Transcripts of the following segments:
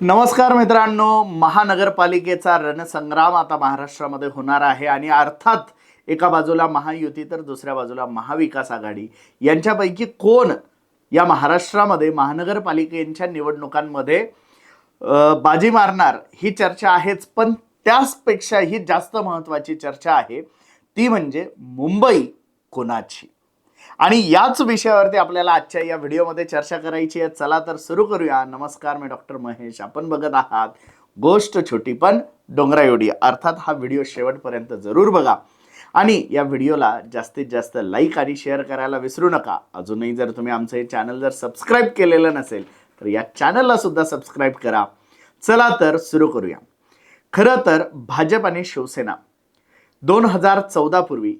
नमस्कार मित्रांनो महानगरपालिकेचा रणसंग्राम आता महाराष्ट्रामध्ये होणार आहे आणि अर्थात एका बाजूला महायुती तर दुसऱ्या बाजूला महाविकास आघाडी. यांच्यापैकी कोण या महाराष्ट्रामध्ये महानगरपालिकेच्या निवडणुकांमध्ये बाजी मारणार ही चर्चा आहेच पण त्याचपेक्षाही जास्त महत्त्वाची चर्चा आहे ती म्हणजे मुंबई कोणाची? आणि याच विषयावरती आपल्याला आजच्या या व्हिडिओमध्ये चर्चा करायची आहे. चला तर सुरू करूया. नमस्कार मी डॉक्टर महेश. आपण बघत आहात गोष्ट छोटी पण डोंगरा एवढी. अर्थात हा व्हिडिओ शेवटपर्यंत जरूर बघा. आणि या व्हिडिओला जास्तीत जास्त लाईक आणि शेअर करायला विसरू नका. अजूनही जर तुम्ही आमचं हे चॅनल जर सबस्क्राईब केलेलं नसेल तर या चॅनलला सुद्धा सबस्क्राईब करा. चला तर सुरू करूया. खरं तर भाजप आणि शिवसेना दोन हजार चौदापूर्वी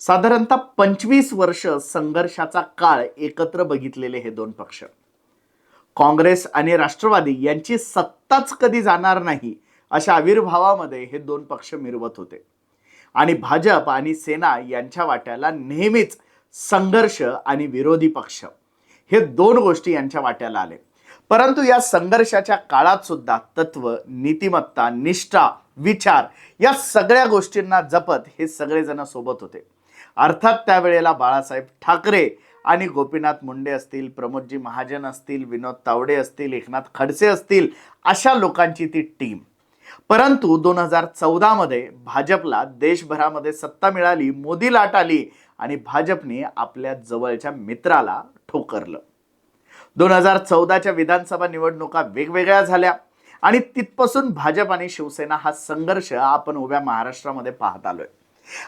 साधारणतः पंचवीस वर्ष संघर्षाचा काळ एकत्र बघितलेले हे दोन पक्ष. काँग्रेस आणि राष्ट्रवादी यांची सत्ताच कधी जाणार नाही अशा आविर्भावामध्ये हे दोन पक्ष मिरवत होते. आणि भाजप आणि सेना यांच्या वाट्याला नेहमीच संघर्ष आणि विरोधी पक्ष हे दोन गोष्टी यांच्या वाट्याला आले. परंतु या संघर्षाच्या काळात सुद्धा तत्व नीतिमत्ता निष्ठा विचार या सगळ्या गोष्टींना जपत हे सगळेजण सोबत होते. अर्थात त्यावेळेला बाळासाहेब ठाकरे आणि गोपीनाथ मुंडे असतील प्रमोदजी महाजन असतील विनोद तावडे असतील एकनाथ खडसे असतील अशा लोकांची ती टीम. परंतु दोन हजार चौदामध्ये भाजपला देशभरामध्ये सत्ता मिळाली मोदी लाट आली आणि भाजपने आपल्या जवळच्या मित्राला ठोकरलं. दोन हजार चौदाच्या विधानसभा निवडणुका वेगवेगळ्या झाल्या आणि तिथपासून भाजप आणि शिवसेना हा संघर्ष आपण उभ्या महाराष्ट्रामध्ये पाहत आलोय.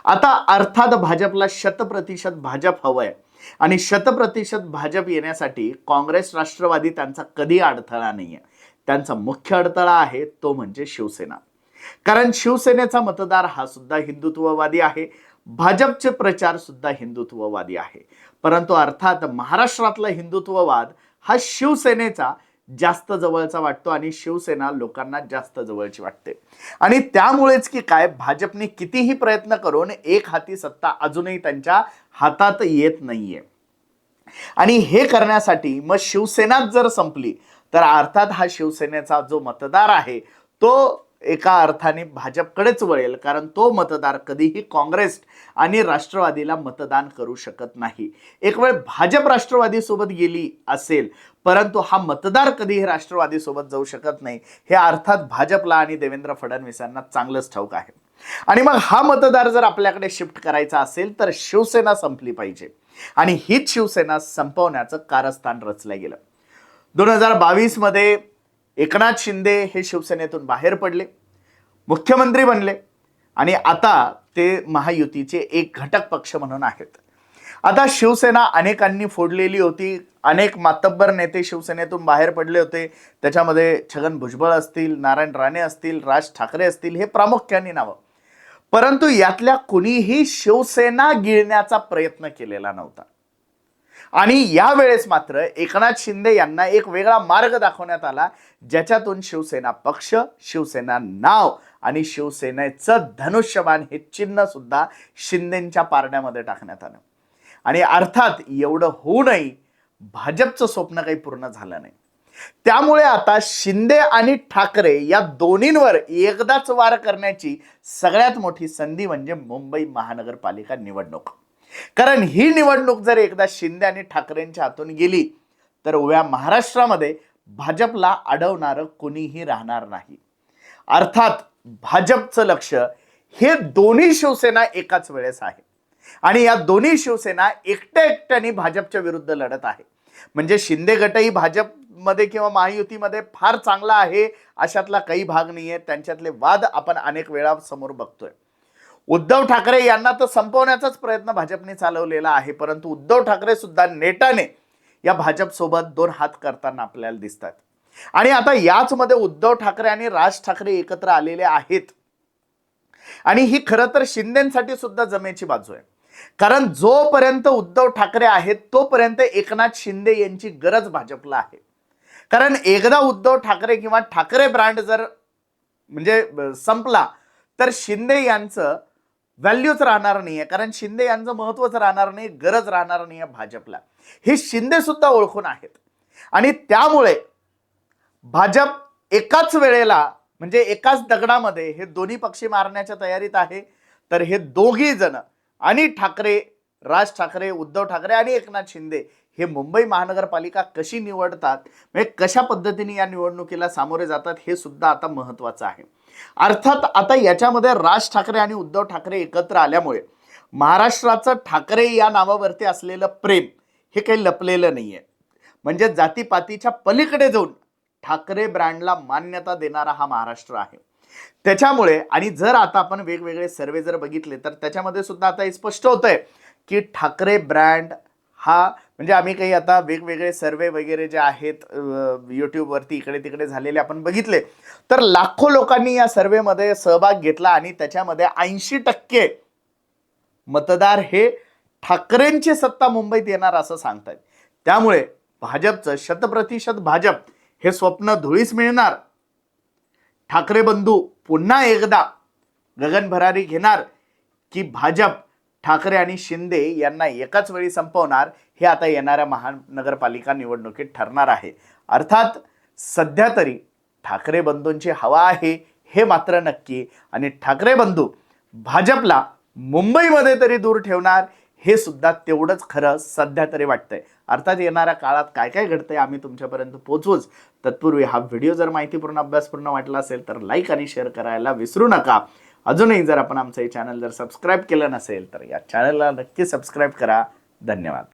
आता अर्थात भाजपला शतप्रतिशत भाजप हवंय. आणि शतप्रतिशत भाजप येण्यासाठी काँग्रेस राष्ट्रवादी त्यांचा कधी अडथळा नाहीये. त्यांचा मुख्य अडथळा आहे तो म्हणजे शिवसेना. कारण शिवसेनेचा मतदार हा सुद्धा हिंदुत्ववादी आहे. भाजपचे प्रचार सुद्धा हिंदुत्ववादी आहे. परंतु अर्थात महाराष्ट्रातला हिंदुत्ववाद हा शिवसेनेचा जास्त जवळचा वाटतो आणि शिवसेना लोकांना जास्त जवळची वाटते. आणि त्यामुळेच की काय भाजपने कितीही प्रयत्न करून एक हाती सत्ता अजूनही त्यांच्या हातात येत नाहीये. आणि हे करण्यासाठी मग शिवसेनाच जर संपली तर अर्थात हा शिवसेनेचा जो मतदार आहे तो एका अर्थाने भाजपकडेच वळेल कारण तो मतदार कधीही काँग्रेस आणि राष्ट्रवादीला मतदान करू शकत नाही. एक वेळ भाजप राष्ट्रवादी सोबत गेली असेल परंतु हा मतदार कधीही राष्ट्रवादी सोबत जाऊ शकत नाही. हे अर्थात भाजपला आणि देवेंद्र फडणवीसांना चांगलंच ठाऊक आहे. आणि मग हा मतदार जर आपल्याकडे शिफ्ट करायचा असेल तर शिवसेना संपली पाहिजे. आणि हीच शिवसेना संपवण्याचं कारस्थान रचलं गेलं. दोन हजार बावीसमध्ये एकनाथ शिंदे हे शिवसेनेतून बाहेर पडले. मुख्यमंत्री बनले. आणि आता ते महायुतीचे एक घटक पक्ष म्हणून आहेत. आता शिवसेना अनेकांनी फोडलेली होती. अनेक मातब्बर नेते शिवसेनेतून बाहेर पडले होते. त्याच्यामध्ये छगन भुजबळ असतील नारायण राणे असतील राज ठाकरे असतील हे प्रामुख्याने नावं. परंतु यातल्या कुणीही शिवसेना गिळण्याचा प्रयत्न केलेला नव्हता. आणि यावेळेस मात्र एकनाथ शिंदे यांना एक वेगळा मार्ग दाखवण्यात आला ज्याच्यातून शिवसेना पक्ष शिवसेना नाव आणि शिवसेनेचं धनुष्यबाण हे चिन्ह सुद्धा शिंदेच्या पारड्यामध्ये टाकण्यात आलं. आणि अर्थात एवढं होऊनही भाजपचं स्वप्न काही पूर्ण झालं नाही. त्यामुळे आता शिंदे आणि ठाकरे या दोन्हींवर एकदाच वार करण्याची सगळ्यात मोठी संधी म्हणजे मुंबई महानगरपालिका निवडणूक. कारण ही निवडणूक जर एकदा शिंदे आणि ठाकरेंच्या हातून गेली तर उभ्या महाराष्ट्रामध्ये भाजपला अडवणारं कोणीही राहणार नाही. अर्थात भाजपचं लक्ष हे दोन्ही शिवसेना एकाच वेळेस आहे. आणि या दोन्ही शिवसेना एकट्या एकट्याने भाजपच्या विरुद्ध लढत आहे. म्हणजे शिंदे गटही भाजपमध्ये किंवा महायुतीमध्ये फार चांगला आहे अशातला काही भाग नाही आहे त्यांच्यातले वाद आपण अनेक वेळा समोर बघतोय. उद्धव ठाकरे यांना तर संपवण्याचाच प्रयत्न भाजपने चालवलेला आहे परंतु उद्धव ठाकरे सुद्धा नेटाने या भाजपसोबत दोन हात करताना आपल्याला दिसतात. आणि आता याच मध्ये उद्धव ठाकरे आणि राज ठाकरे एकत्र आलेले आहेत. आणि ही खरं तर शिंदेसाठी सुद्धा जमेची बाजू आहे. कारण जोपर्यंत उद्धव ठाकरे आहेत तोपर्यंत एकनाथ शिंदे यांची गरज भाजपला आहे. कारण एकदा उद्धव ठाकरे किंवा ठाकरे ब्रँड जर म्हणजे संपला तर शिंदे यांचं व्हॅल्यूच राहणार नाहीये. कारण शिंदे यांचं महत्वच राहणार नाही गरज राहणार नाहीये भाजपला. हे शिंदे सुद्धा ओळखून आहेत. आणि त्यामुळे भाजप एकाच वेळेला म्हणजे एकाच दगडामध्ये हे दोन्ही पक्षी मारण्याच्या तयारीत आहे. तर हे दोघी जण आणि ठाकरे राज ठाकरे उद्धव ठाकरे आणि एकनाथ शिंदे हे मुंबई महानगरपालिका कशी निवडतात म्हणजे कशा पद्धतीने या निवडणुकीला सामोरे जातात हे सुद्धा आता महत्वाचं आहे. अर्थात आता याच्यामध्ये राज ठाकरे आणि उद्धव ठाकरे एकत्र आल्यामुळे महाराष्ट्राचं ठाकरे या नावावरती असलेलं प्रेम हे काही लपलेलं नाही आहे म्हणजे जातीपातीच्या पलीकडे जाऊन ठाकरे ब्रँडला मान्यता देणारा हा महाराष्ट्र आहे. त्याच्यामुळे आणि जर आता आपण वेगवेगळे सर्वे जर बघितले तर त्याच्यामध्ये सुद्धा आता हे स्पष्ट होतंय की ठाकरे ब्रँड हा म्हणजे आम्ही काही आता वेगवेगळे सर्वे वगैरे जे आहेत यूट्यूबवरती इकडे तिकडे झालेले आपण बघितले तर लाखो लोकांनी या सर्वेमध्ये सहभाग घेतला आणि त्याच्यामध्ये ऐंशी टक्के मतदार हे ठाकरेंची सत्ता मुंबईत येणार असं सांगतायत. त्यामुळे भाजपचं शतप्रतिशत भाजप हे स्वप्न धुळीस मिळणार. ठाकरे बंधू पुन्हा एकदा गगन भरारी घेणार की भाजप ठाकरे आणि शिंदे यांना एकाच वेळी संपवणार हे आता येणाऱ्या महानगरपालिका निवडणुकीत ठरणार आहे. अर्थात सध्या तरी ठाकरे बंधूंची हवा आहे हे मात्र नक्की. आणि ठाकरे बंधू भाजपला मुंबईमध्ये तरी दूर ठेवणार हे सुद्धा तेवढंच खरं सध्या तरी वाटतंय. अर्थात येणाऱ्या काळात काय काय घडतंय आम्ही तुमच्यापर्यंत पोहोचवूच. तत्पूर्वी हा व्हिडिओ जर माहितीपूर्ण अभ्यासपूर्ण वाटला असेल तर लाईक आणि शेअर करायला विसरू नका. अजूनही जर आपण आमचं हे चॅनल जर सबस्क्राईब केलं नसेल तर या चॅनलला नक्की सबस्क्राईब करा. धन्यवाद.